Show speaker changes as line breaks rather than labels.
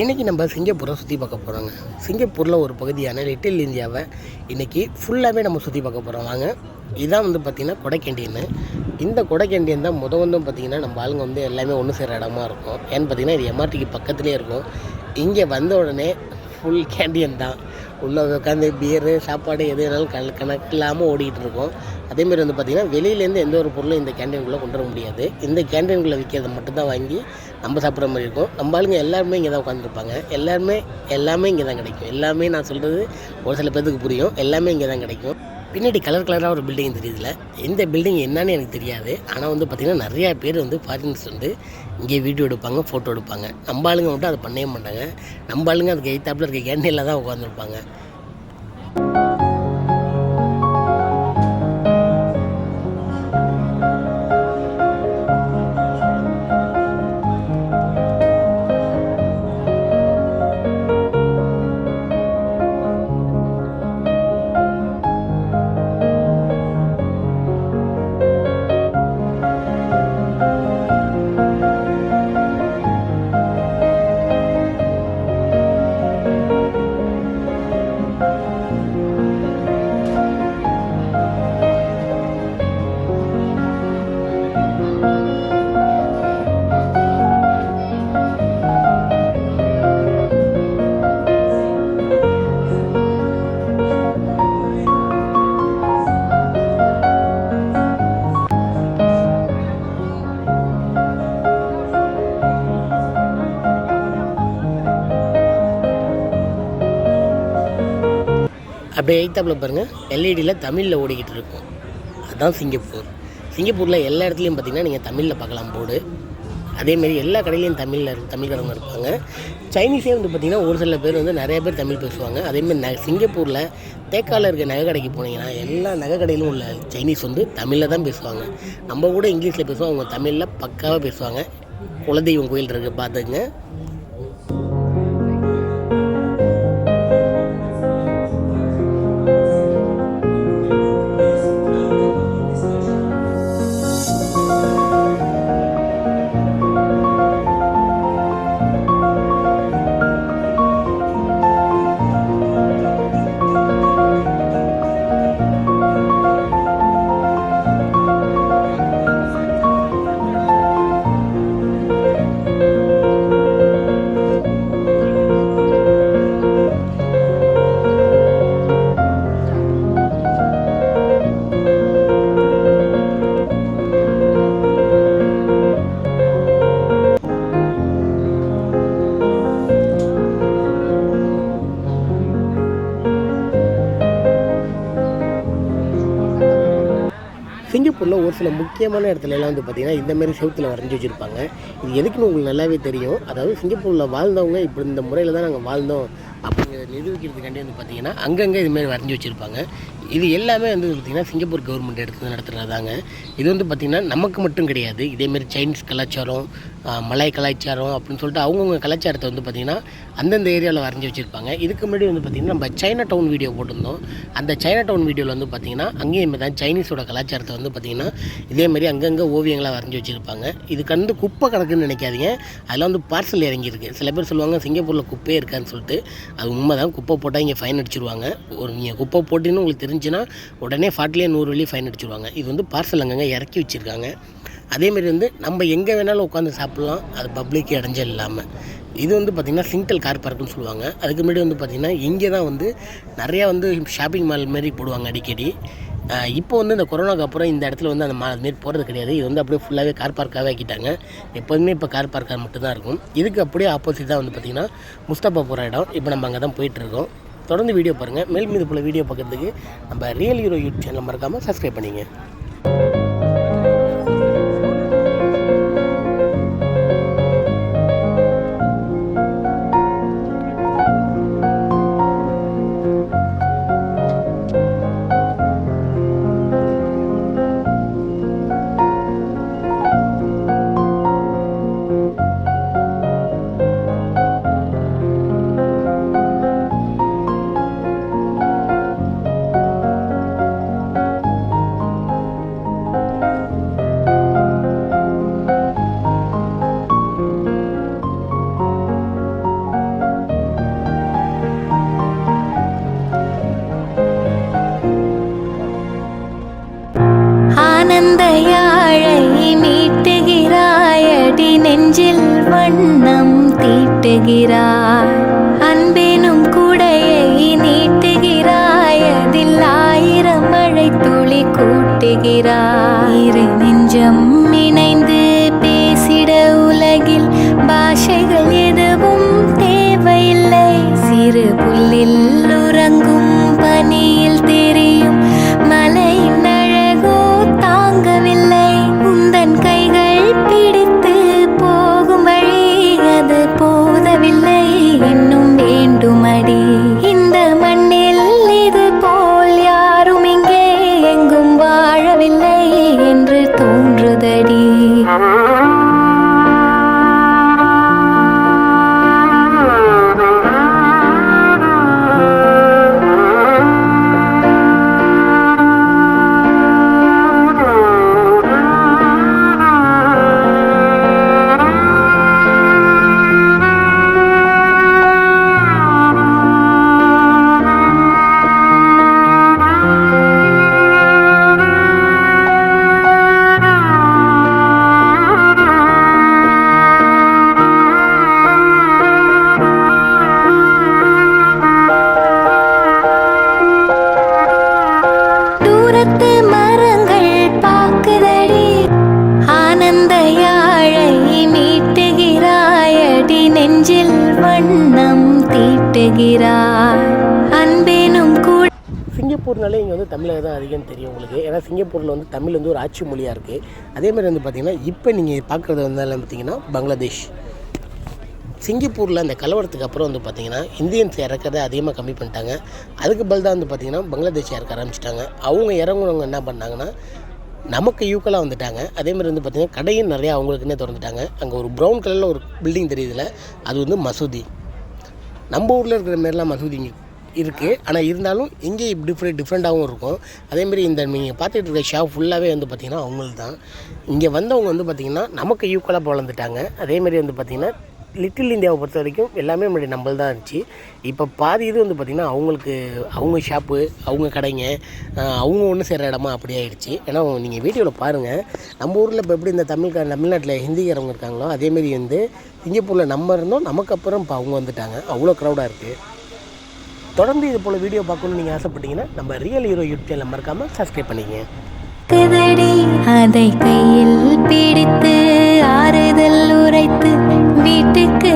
இன்றைக்கி நம்ம சிங்கப்பூரை சுற்றி பார்க்க போகிறோங்க சிங்கப்பூரில் ஒரு பகுதியான லிட்டில் இந்தியாவை இன்றைக்கி ஃபுல்லாகவே நம்ம சுற்றி பார்க்க போகிறோம் வாங்க இதான் வந்து பார்த்திங்கன்னா கொடைக்கண்டியன்னு இந்த கொடைக்கண்டியன் தான் முத வந்து பார்த்திங்கன்னா நம்ம ஆளுங்க வந்து எல்லாமே ஒன்று சேர இடமா இருக்கும். ஏன்னு பார்த்திங்கன்னா இது எம்ஆர்டிக்கு பக்கத்துலேயே இருக்கும். இங்கே வந்த உடனே ஃபுல் கேண்டியன் தான். உள்ளே உட்காந்து பியரு சாப்பாடு எது வேணாலும் கணக்கு இல்லாமல் ஓடிக்கிட்டு இருக்கோம். அதேமாதிரி வந்து பார்த்திங்கன்னா வெளியிலேருந்து எந்த ஒரு பொருளும் இந்த கேண்டீனுக்குள்ளே கொண்டு வர முடியாது. இந்த கேண்டீனுக்குள்ளே விற்கிறத மட்டும்தான் வாங்கி நம்ம சாப்பிட்ற மாதிரி இருக்கும். நம்ம ஆளுங்க எல்லாருமே இங்கே தான் உட்காந்துருப்பாங்க எல்லாருமே எல்லாமே இங்கே தான் கிடைக்கும். எல்லாமே நான் சொல்கிறது ஒரு சில பேருக்கு புரியும். எல்லாமே இங்கே தான் கிடைக்கும். பின்னாடி கலர் கலராக ஒரு பில்டிங் தெரியுதுல இந்த பில்டிங் என்னன்னு எனக்கு தெரியாது. ஆனால் வந்து பார்த்திங்கன்னா நிறையா பேர் வந்து ஃபாரின்ஸ் வந்து இங்கே வீடியோ எடுப்பாங்க ஃபோட்டோ எடுப்பாங்க. நம்ம ஆளுங்க மட்டும் அதை பண்ணவே மாட்டாங்க. நம்ம ஆளுங்க அதுக்கு எய்த்தாப்பில் இருக்க கேண்டீனில் தான் உட்காந்துருப்பாங்க அப்படியே எய்த்தாப்பில் பாருங்கள் எல்இடியில் தமிழில் ஓடிக்கிட்டு இருக்கும். அதுதான் சிங்கப்பூர். சிங்கப்பூரில் எல்லா இடத்துலையும் பார்த்தீங்கன்னா நீங்கள் தமிழில் பார்க்கலாம் போர்டு. அதேமாரி எல்லா கடையிலையும் தமிழில் தமிழ்காரங்க இருப்பாங்க. சைனீஸே வந்து பார்த்திங்கன்னா ஒரு சில பேர் வந்து நிறைய பேர் தமிழ் பேசுவாங்க. அதேமாரி ந சிங்கப்பூரில் தேக்காவில் இருக்க நகை கடைக்கு போனீங்கன்னா எல்லா நகை கடையிலும் உள்ள சைனீஸ் வந்து தமிழில் தான் பேசுவாங்க. நம்ம கூட இங்கிலீஷில் பேசுவோம் அவங்க தமிழில் பக்காவாக பேசுவாங்க. குலதெய்வம் கோயில் இருக்குது பார்த்துங்க சிங்கப்பூரில் ஒரு சில முக்கியமான இடத்துல எல்லாம் வந்து பார்த்திங்கன்னா இந்தமாரி செவத்தில் வரைஞ்சி வச்சுருப்பாங்க. இது எதுக்குன்னு உங்களுக்கு நல்லாவே தெரியும். அதாவது சிங்கப்பூரில் வாழ்ந்தவங்க இப்படி இந்த முறையில் தான் நாங்கள் வாழ்ந்தோம் அப்படிங்கிறத நிரூபிக்கிறதுக்காண்டி வந்து பார்த்திங்கன்னா அங்கங்கே இதுமாரி வரைஞ்சி வச்சுருப்பாங்க. இது எல்லாமே வந்து பார்த்திங்கன்னா சிங்கப்பூர் கவர்மெண்ட் எடுத்து நடத்துகிறதாங்க இது வந்து பார்த்திங்கன்னா நமக்கு மட்டும் கிடையாது. இதேமாரி சைனீஸ் கலாச்சாரம் மலை கலாச்சாரம் அப்படின்னு சொல்லிட்டு அவங்கவுங்க கலாச்சாரத்தை வந்து பார்த்திங்கன்னா அந்தந்த ஏரியாவில் வரைஞ்சி வச்சுருப்பாங்க. இதுக்கு முன்னாடி வந்து பார்த்திங்கன்னா நம்ம சைனா டவுன் வீடியோ போட்டிருந்தோம். அந்த சைனா டவுன் வீடியோவில் வந்து பார்த்திங்கன்னா அங்கேயும் தான் சைனீஸோட கலாச்சாரத்தை வந்து பார்த்திங்கன்னா இதேமாதிரி அங்கங்கே ஓவியங்களாக வரைஞ்சி வச்சுருப்பாங்க. இதுக்கு வந்து குப்பை கணக்குன்னு நினைக்காதீங்க. அதெல்லாம் வந்து பார்சல் இறங்கியிருக்கு. சில பேர் சொல்லுவாங்க சிங்கப்பூரில் குப்பையே இருக்கான்னு சொல்லிட்டு. அது உண்மை தான் குப்பை போட்டால் இங்கே ஃபைன் அடிச்சிருவாங்க. ஒரு நீங்கள் குப்பை போட்டின்னு உங்களுக்கு தெரிஞ்சுன்னா உடனே ஃபாட்டிலே நூறு வழி ஃபைன் அடிச்சிருவாங்க. இது வந்து பார்சல் அங்கங்கே இறக்கி வச்சுருக்காங்க. அதேமாரி வந்து நம்ம எங்கே வேணாலும் உட்காந்து சாப்பிட்லாம். அது பப்ளிக் இடைஞ்சல் இல்லாமல் இது வந்து பார்த்திங்கன்னா சிங்கிள் கார் பார்க்குன்னு சொல்லுவாங்க. அதுக்கு முன்னாடி வந்து பார்த்திங்கன்னா இங்கே தான் வந்து நிறையா வந்து ஷாப்பிங் மால் மாரி போடுவாங்க அடிக்கடி. இப்போ வந்து இந்த கொரோனாக்கு அப்புறம் இந்த இடத்துல வந்து அந்த மா மாரி போகிறது கிடையாது. இது வந்து அப்படியே ஃபுல்லாகவே கார் பார்க்காகவே ஆக்கிட்டாங்க. எப்போதுமே இப்போ கார் பார்க்காக மட்டும்தான் இருக்கும். இதுக்கு அப்படியே ஆப்போசிட் தான் வந்து பார்த்திங்கன்னா முஸ்தபா போகிற இடம். இப்போ நம்ம அங்கே தான் போயிட்டுருக்கோம் தொடர்ந்து வீடியோ பாருங்கள் மேல் மீது போல் வீடியோ பார்க்குறதுக்கு நம்ம ரியல் ஹீரோ யூடியூப் சேனல் மறக்காமல் சப்ஸ்கிரைப் பண்ணிங்க.
உறங்கும் தெரிய
சிங்கப்பூர்னாலே இங்கே வந்து தமிழக தான் அதிகம் தெரியும் உங்களுக்கு. ஏன்னா சிங்கப்பூரில் வந்து தமிழ் வந்து ஒரு ஆட்சி மொழியாக இருக்குது அதே மாதிரி வந்து பார்த்திங்கன்னா இப்போ நீங்கள் பார்க்குறது வந்து பார்த்திங்கன்னா பார்த்தீங்கன்னா பங்களாதேஷ். சிங்கப்பூரில் அந்த கலவரத்துக்கு அப்புறம் வந்து பார்த்திங்கன்னா இந்தியன்ஸ் இறக்கிறத அதிகமாக கம்மி பண்ணிட்டாங்க. அதுக்கு பதில் தான் வந்து பார்த்திங்கன்னா பங்களாதேஷ் இறக்க ஆரம்பிச்சிட்டாங்க. அவங்க இறங்குனவங்க என்ன பண்ணாங்கன்னா நமக்கு யூக்கலாக வந்துட்டாங்க. அதே மாதிரி வந்து பார்த்திங்கன்னா கடையும் நிறையா அவங்களுக்குன்னே திறந்துட்டாங்க. அங்கே ஒரு ப்ரௌன் கலரில் ஒரு பில்டிங் தெரியுதுல அது வந்து மசூதி. நம்ம ஊரில் இருக்கிற மாரிலாம் மசூதி இங்கே இருக்குது ஆனால் இருந்தாலும் இங்கே டிஃப்ரெண்ட் டிஃப்ரெண்ட்டாகவும் இருக்கும். அதேமாரி இந்த நீங்கள் பார்த்துட்டு இருக்க ஷாப் ஃபுல்லாகவே வந்து பார்த்திங்கன்னா அவங்களுக்கு தான் இங்கே வந்தவங்க வந்து பார்த்திங்கன்னா நமக்கு ஈக்குவலாக வளர்ந்துட்டாங்க அதேமாரி வந்து பார்த்திங்கன்னா லிட்டில் இந்தியாவை பொறுத்த வரைக்கும் எல்லாமே முன்னாடி நம்மள் தான் இருந்துச்சு. இப்போ பாதி இது வந்து பார்த்திங்கன்னா அவங்களுக்கு அவங்க ஷாப்பு அவங்க கடைங்க அவங்க ஒன்று சேர்கிற இடமா அப்படி ஆயிடுச்சு. ஏன்னா நீங்கள் வீடியோவில் பாருங்கள் நம்ம ஊரில் இப்போ எப்படி இந்த தமிழ் தமிழ்நாட்டில் ஹிந்திக்காரவங்க இருக்காங்களோ அதேமாரி வந்து சிங்கப்பூரில் நம்ம இருந்தோம் நமக்கு அப்புறம் இப்போ அவங்க வந்துட்டாங்க. அவ்வளோ க்ரௌடாக இருக்குது தொடர்ந்து இது போல் வீடியோ பார்க்கணும்னு நீங்கள் ஆசைப்பட்டீங்கன்னா நம்ம ரியல் ஹீரோ யூடியூப் சேனல் மறக்காமல் சப்ஸ்கிரைப் பண்ணிக்கங்க.
கதடி அதை கையில் பிடித்து ஆறுதல் உரைத்து வீட்டுக்கு